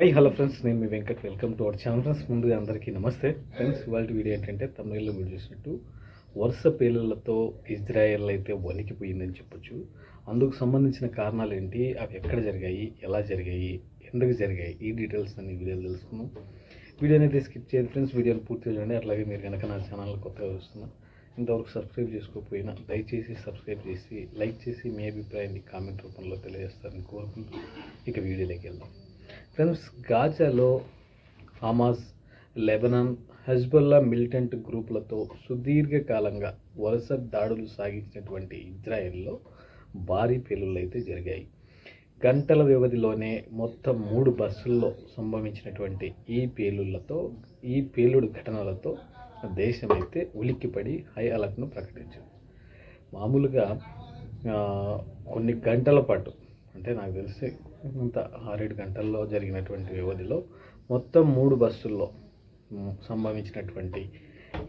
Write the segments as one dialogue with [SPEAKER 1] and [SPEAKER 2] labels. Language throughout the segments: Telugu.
[SPEAKER 1] హై హలో ఫ్రెండ్స్ నేను మీ Venkat. Welcome to our channel friends ముందుగా అందరికీ నమస్తే. ఫ్రెండ్స్ ఇవాళ వీడియో ఏంటంటే తమిళలో మీరు చూసినట్టు వరుస పేలులతో ఇజ్రాయెల్ అయితే వణికిపోయిందని చెప్పొచ్చు. అందుకు సంబంధించిన కారణాలు ఏంటి? అవి ఎక్కడ జరిగాయి? ఎలా జరిగాయి? ఎందుకు జరిగాయి? ఈ డీటెయిల్స్ అన్ని వీడియోలు తెలుసుకుందాం. వీడియోని అయితే స్కిప్ చేయదు ఫ్రెండ్స్ వీడియోని పూర్తిగా చూడండి. అట్లాగే మీరు కనుక నా ఛానల్ కొత్తగా చూస్తున్నా ఇంతవరకు సబ్స్క్రైబ్ చేసుకోకపోయినా దయచేసి సబ్స్క్రైబ్ చేసి లైక్ చేసి మీ అభిప్రాయాన్ని కామెంట్ రూపంలో తెలియజేస్తారని కోరుకుంటూ ఇక వీడియోలోకి వెళ్దాం. ఫ్రెండ్స్ గాజాలో హమాస్ లెబనాన్ హెజ్బుల్లా మిలిటెంట్ గ్రూపులతో సుదీర్ఘకాలంగా వరుస దాడులు సాగించినటువంటి ఇజ్రాయెల్లో భారీ పేలుళ్ళు అయితే జరిగాయి. గంటల వ్యవధిలోనే మొత్తం మూడు బస్సుల్లో సంభవించినటువంటి ఈ పేలుళ్ళతో ఈ పేలుడు ఘటనలతో దేశం అయితే ఉలిక్కిపడి హై అలర్ట్ను ప్రకటించింది. మామూలుగా కొన్ని గంటల పాటు అంటే నాకు తెలిసి ఇంత ఆరేడు గంటల్లో జరిగినటువంటి వ్యవధిలో మొత్తం మూడు బస్సుల్లో సంభవించినటువంటి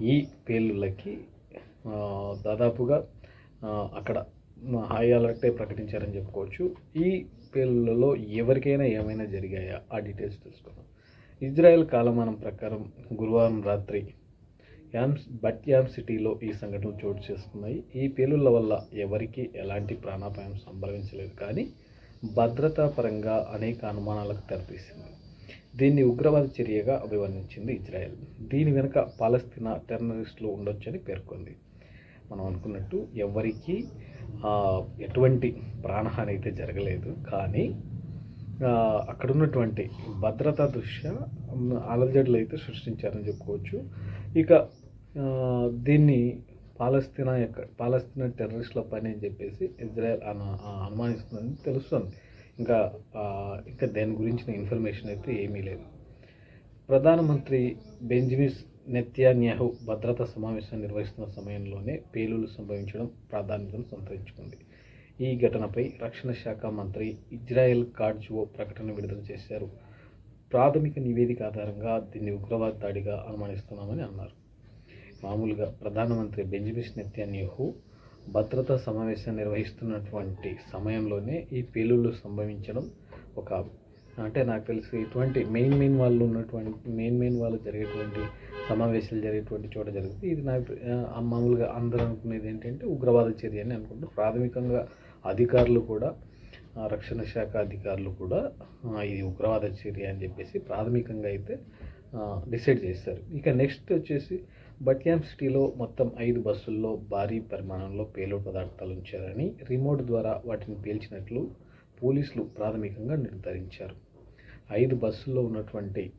[SPEAKER 1] ఈ పేలుళ్ళకి దాదాపుగా అక్కడ హై అలర్టే ప్రకటించారని చెప్పుకోవచ్చు. ఈ పేలుళ్ళలో ఎవరికైనా ఏమైనా జరిగాయా? ఆ డీటెయిల్స్ తెలుసుకుందాం. ఇజ్రాయెల్ కాలమానం ప్రకారం గురువారం రాత్రి యామ్స్ బట్ యామ్ సిటీలో ఈ సంఘటనలు చోటు చేసుకున్నాయి. ఈ పేలుళ్ళ వల్ల ఎవరికీ ఎలాంటి ప్రాణాపాయం సంభవించలేదు. కానీ భద్రతా పరంగా అనేక అనుమానాలకు తెరతీసింది. దీన్ని ఉగ్రవాద చర్యగా అభివర్ణించింది ఇజ్రాయెల్. దీని వెనుక పాలస్తీనా టెర్రరిస్టులు ఉండొచ్చని పేర్కొంది. మనం అనుకున్నట్టు ఎవరికీ ఎటువంటి ప్రాణహాని అయితే జరగలేదు. కానీ అక్కడ ఉన్నటువంటి భద్రతా దృష్ట్యా అలజడులు అయితే సృష్టించారని చెప్పుకోవచ్చు. ఇక దీన్ని పాలస్తీనా యొక్క పాలస్తీనా టెర్రరిస్టుల పని అని చెప్పేసి ఇజ్రాయెల్ అన అనుమానిస్తుందని తెలుస్తుంది. ఇంకా ఇంకా దాని గురించిన ఇన్ఫర్మేషన్ అయితే ఏమీ లేదు. ప్రధానమంత్రి బెంజమిన్ నెత్యాన్యాహు భద్రతా సమావేశం నిర్వహిస్తున్న సమయంలోనే పేలులు సంభవించడం ప్రాధాన్యతను సంతరించుకుంది. ఈ ఘటనపై రక్షణ శాఖ మంత్రి ఇజ్రాయెల్ కార్డ్జువో ప్రకటన విడుదల చేశారు. ప్రాథమిక నివేదిక ఆధారంగా దీన్ని ఉగ్రవాద దాడిగా అనుమానిస్తున్నామని అన్నారు. మామూలుగా ప్రధానమంత్రి బెంజమిన్ నెత్యాన్యహు భద్రతా సమావేశం నిర్వహిస్తున్నటువంటి సమయంలోనే ఈ పేలుళ్ళు సంభవించడం ఒక అంటే నాకు తెలిసి ఇటువంటి మెయిన్ మెయిన్ వాళ్ళు ఉన్నటువంటి మెయిన్ మెయిన్ వాళ్ళు జరిగేటువంటి సమావేశాలు జరిగేటువంటి చోట జరుగుతుంది. ఇది నాకు మామూలుగా అందరూ అనుకునేది ఏంటంటే ఉగ్రవాద చర్య అని అనుకుంటూ ప్రాథమికంగా అధికారులు కూడా రక్షణ శాఖ అధికారులు కూడా ఇది ఉగ్రవాద చర్య అని చెప్పేసి ప్రాథమికంగా అయితే డిసైడ్ చేస్తారు ఇక నెక్స్ట్ వచ్చేసి బట్యాం సిటీలో మొత్తం ఐదు బస్సుల్లో భారీ పరిమాణంలో పేలుడు పదార్థాలు ఉంచారని రిమోట్ ద్వారా వాటిని పేల్చినట్లు పోలీసులు ప్రాథమికంగా నిర్ధారించారు. ఐదు బస్సుల్లో ఉన్నటువంటి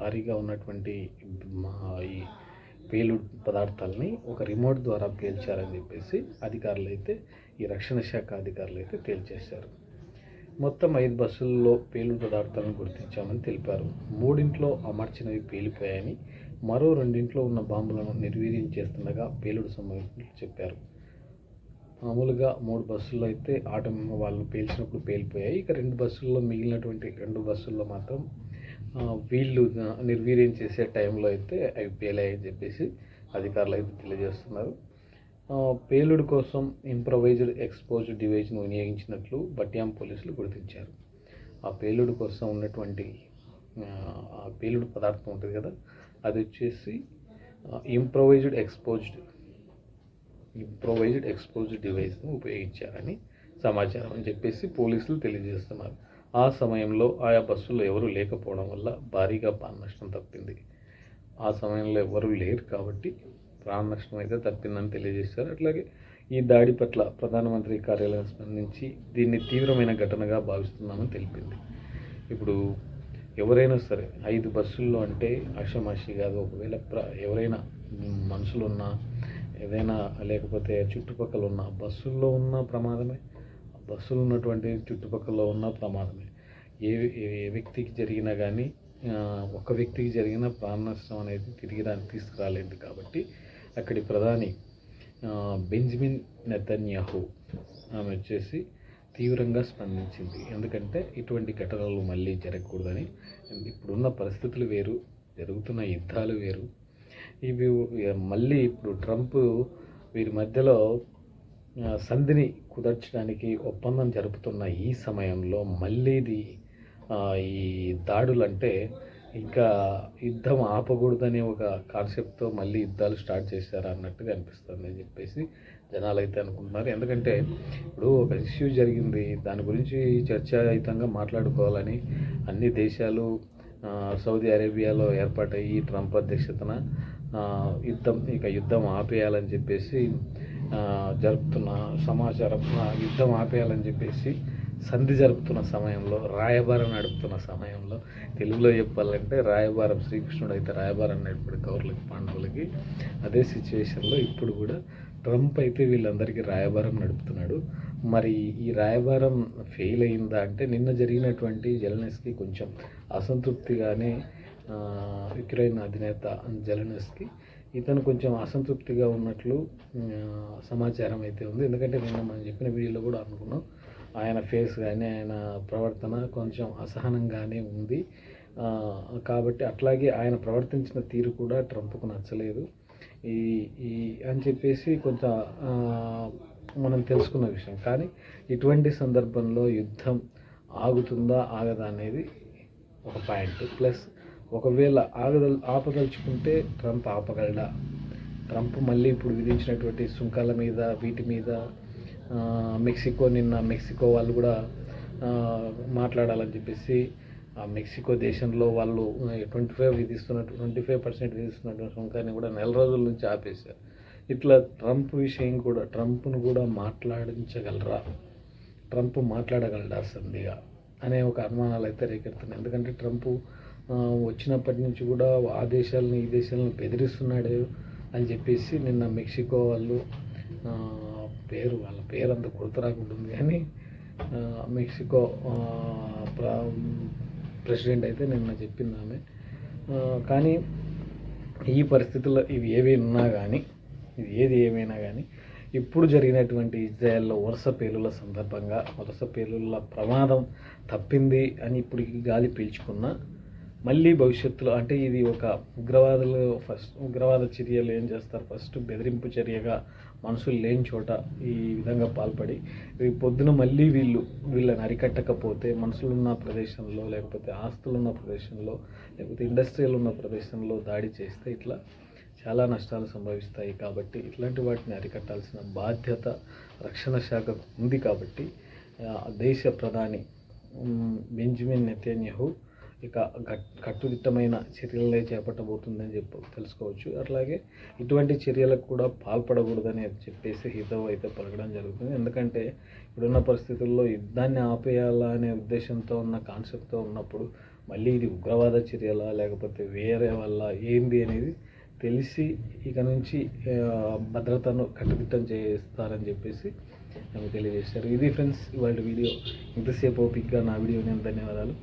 [SPEAKER 1] భారీగా ఉన్నటువంటి ఈ పేలుడు పదార్థాలని ఒక రిమోట్ ద్వారా పేల్చారని చెప్పేసి అధికారులు అయితే ఈ రక్షణ శాఖ అధికారులు అయితే తేల్చేశారు. మొత్తం ఐదు బస్సుల్లో పేలుడు పదార్థాలను గుర్తించామని తెలిపారు. మూడింట్లో అమర్చినవి పేలిపోయాయని మరో రెండింట్లో ఉన్న బాంబులను నిర్వీర్యం చేస్తుండగా పేలుడు సంభవించినట్లు చెప్పారు. మామూలుగా మూడు బస్సుల్లో అయితే ఆటో వాళ్ళు పేల్చినప్పుడు పేలిపోయాయి. ఇక రెండు బస్సుల్లో మిగిలినటువంటి రెండు బస్సుల్లో మాత్రం వీళ్ళు నిర్వీర్యం చేసే టైంలో అయితే అవి పేలాయని చెప్పేసి అధికారులు అయితే తెలియజేస్తున్నారు. పేలుడు కోసం ఇంప్రవైజ్డ్ ఎక్స్పోజ్డ్ డివైజ్ను వినియోగించినట్లు బట్యాం పోలీసులు గుర్తించారు. ఆ పేలుడు కోసం ఉన్నటువంటి ఆ పేలుడు పదార్థం ఉంటుంది కదా అది వచ్చేసి ఇంప్రొవైజ్డ్ ఎక్స్పోజ్డ్ ఇంప్రొవైజ్డ్ ఎక్స్పోజ్డ్ డివైస్ను ఉపయోగించారని సమాచారం అని చెప్పేసి పోలీసులు తెలియజేస్తున్నారు. ఆ సమయంలో ఆయా బస్సులో ఎవరూ లేకపోవడం వల్ల భారీగా ప్రాణ నష్టం తప్పింది. ఆ సమయంలో ఎవరూ లేరు కాబట్టి ప్రాణ నష్టం అయితే తప్పిందని తెలియజేశారు. అట్లాగే ఈ దాడి పట్ల ప్రధానమంత్రి కార్యాలయం స్పందించి దీన్ని తీవ్రమైన ఘటనగా భావిస్తున్నామని తెలిపింది. ఇప్పుడు ఎవరైనా సరే ఐదు బస్సుల్లో అంటే ఆషామాషి కాదు. ఒకవేళ ప్ర ఎవరైనా మనుషులు ఉన్నా ఏదైనా లేకపోతే చుట్టుపక్కల ఉన్న బస్సుల్లో ఉన్న ప్రమాదమే. బస్సులు ఉన్నటువంటి చుట్టుపక్కల ఉన్న ప్రమాదమే. ఏ ఏ వ్యక్తికి జరిగినా కానీ ఒక వ్యక్తికి జరిగిన ప్రాణ నష్టం అనేది తిరిగి దాన్ని తీసుకురాలేదు కాబట్టి అక్కడి ప్రధాని బెంజమిన్ నెతన్యాహు ఆమె వచ్చేసి తీవ్రంగా స్పందించింది. ఎందుకంటే ఇటువంటి ఘటనలు మళ్ళీ జరగకూడదని ఇప్పుడున్న పరిస్థితులు వేరు జరుగుతున్న యుద్ధాలు వేరు. ఇవి మళ్ళీ ఇప్పుడు ట్రంప్ వీరి మధ్యలో సంధిని కుదర్చడానికి ఒప్పందం జరుపుతున్న ఈ సమయంలో మళ్ళీ ఇది ఈ దాడులు అంటే ఇంకా యుద్ధం ఆపకూడదనే ఒక కాన్సెప్ట్తో మళ్ళీ యుద్ధాలు స్టార్ట్ చేశారు అన్నట్టుగా అనిపిస్తుంది అని చెప్పేసి జనాలు అయితే అనుకుంటున్నారు. ఎందుకంటే ఇప్పుడు ఒక ఇష్యూ జరిగింది. దాని గురించి చర్చాయుతంగా మాట్లాడుకోవాలని అన్ని దేశాలు సౌదీ అరేబియాలో ఏర్పాటయ్యి ట్రంప్ అధ్యక్షతన యుద్ధం ఇక యుద్ధం ఆపేయాలని చెప్పేసి జరుపుతున్న సమాచారం యుద్ధం ఆపేయాలని చెప్పేసి సంధి జరుపుతున్న సమయంలో రాయబారం నడుపుతున్న సమయంలో తెలుగులో చెప్పాలంటే రాయబారం శ్రీకృష్ణుడు అయితే రాయబారం నడిపాడు కౌరులకి పాండవులకి అదే సిచ్యువేషన్లో ఇప్పుడు కూడా ట్రంప్ అయితే వీళ్ళందరికీ రాయబారం నడుపుతున్నాడు. మరి ఈ రాయబారం ఫెయిల్ అయిందా అంటే నిన్న జరిగినటువంటి జలనెస్కి కొంచెం అసంతృప్తిగానే యుక్రెయిన్ అధినేత జెలనెస్కి ఇతను కొంచెం అసంతృప్తిగా ఉన్నట్లు సమాచారం అయితే ఉంది. ఎందుకంటే నిన్న మనం చెప్పిన వీడియోలో కూడా అనుకున్నాం. ఆయన ఫేస్ కానీ ఆయన ప్రవర్తన కొంచెం అసహనంగానే ఉంది. కాబట్టి అట్లాగే ఆయన ప్రవర్తించిన తీరు కూడా ట్రంప్కు నచ్చలేదు. ఈ ఈ అని చెప్పేసి కొంత మనం తెలుసుకున్న విషయం. కానీ ఇటువంటి సందర్భంలో యుద్ధం ఆగుతుందా ఆగదా అనేది ఒక పాయింట్. ప్లస్ ఒకవేళ ఆగదల్ ఆపదలుచుకుంటే ట్రంప్ ఆపగలడా? ట్రంప్ మళ్ళీ ఇప్పుడు విధించినటువంటి సుంకాల మీద వీటి మీద మెక్సికో నిన్న మెక్సికో వాళ్ళు కూడా మాట్లాడాలని చెప్పేసి మెక్సికో దేశంలో వాళ్ళు ట్వంటీ ఫైవ్ విధిస్తున్నట్టు ట్వంటీ ఫైవ్ పర్సెంట్ విధిస్తున్నటువంటి సుంకాన్ని కూడా నెల రోజుల నుంచి ఆపేశారు. ఇట్లా ట్రంప్ విషయం కూడా ట్రంప్ను కూడా మాట్లాడించగలరా? ట్రంప్ మాట్లాడగలడా సంధిగా అనే ఒక అనుమానాలు అయితే రేకెడుతున్నాయి ఎందుకంటే ట్రంప్ వచ్చినప్పటి నుంచి కూడా ఆ దేశాలను ఈ దేశాలను బెదిరిస్తున్నాడే అని చెప్పేసి నిన్న మెక్సికో వాళ్ళు పేరు వాళ్ళ పేరు అంత గుర్తురాకుంటుంది కానీ మెక్సికో ప్ర- ప్రెసిడెంట్ అయితే నిన్న చెప్పింది ఆమె. కానీ ఈ పరిస్థితుల్లో ఇవి ఏవి ఉన్నా కానీ ఇది ఏది ఏమైనా కానీ ఇప్పుడు జరిగినటువంటి ఇజ్రాయెల్లో వరుస పేలుల సందర్భంగా వరుస పేలుల ప్రమాదం తప్పింది అని ఇప్పుడు గాలి పీల్చుకున్న మళ్ళీ భవిష్యత్తులో అంటే ఇది ఒక ఉగ్రవాదులు ఫస్ట్ ఉగ్రవాద చర్యలు ఏం చేస్తారు? ఫస్ట్ బెదిరింపు చర్యగా మనుషులు లేని చోట ఈ విధంగా పాల్పడి రేపు పొద్దున మళ్ళీ వీళ్ళు వీళ్ళని అరికట్టకపోతే మనుషులు ఉన్న ప్రదేశంలో లేకపోతే ఆస్తులు ఉన్న ప్రదేశంలో లేకపోతే ఇండస్ట్రీలు ఉన్న ప్రదేశంలో దాడి చేస్తే ఇట్లా చాలా నష్టాలు సంభవిస్తాయి కాబట్టి ఇట్లాంటి వాటిని అరికట్టాల్సిన బాధ్యత రక్షణ శాఖ ఉంది కాబట్టి దేశ ప్రధాని బెంజమిన్ నెతన్యాహు ఇక కట్టుదిట్టమైన చర్యలనే చేపట్టబోతుందని చెప్ప తెలుసుకోవచ్చు. అట్లాగే ఇటువంటి చర్యలకు కూడా పాల్పడకూడదని చెప్పేసి హితవు అయితే పలకడం జరుగుతుంది. ఎందుకంటే ఇప్పుడున్న పరిస్థితుల్లో యుద్ధాన్ని ఆపేయాలా అనే ఉద్దేశంతో ఉన్న కాన్సెప్ట్తో ఉన్నప్పుడు మళ్ళీ ఇది ఉగ్రవాద చర్యలా లేకపోతే వేరే వల్ల ఏంది అనేది తెలిసి ఇక నుంచి భద్రతను కట్టుదిట్టం చేస్తారని చెప్పేసి నాకు తెలియజేశారు. ఇది ఫ్రెండ్స్ ఇవాళ వీడియో. ఇంతసేపు ఓపిక్గా నా వీడియో నేను ధన్యవాదాలు.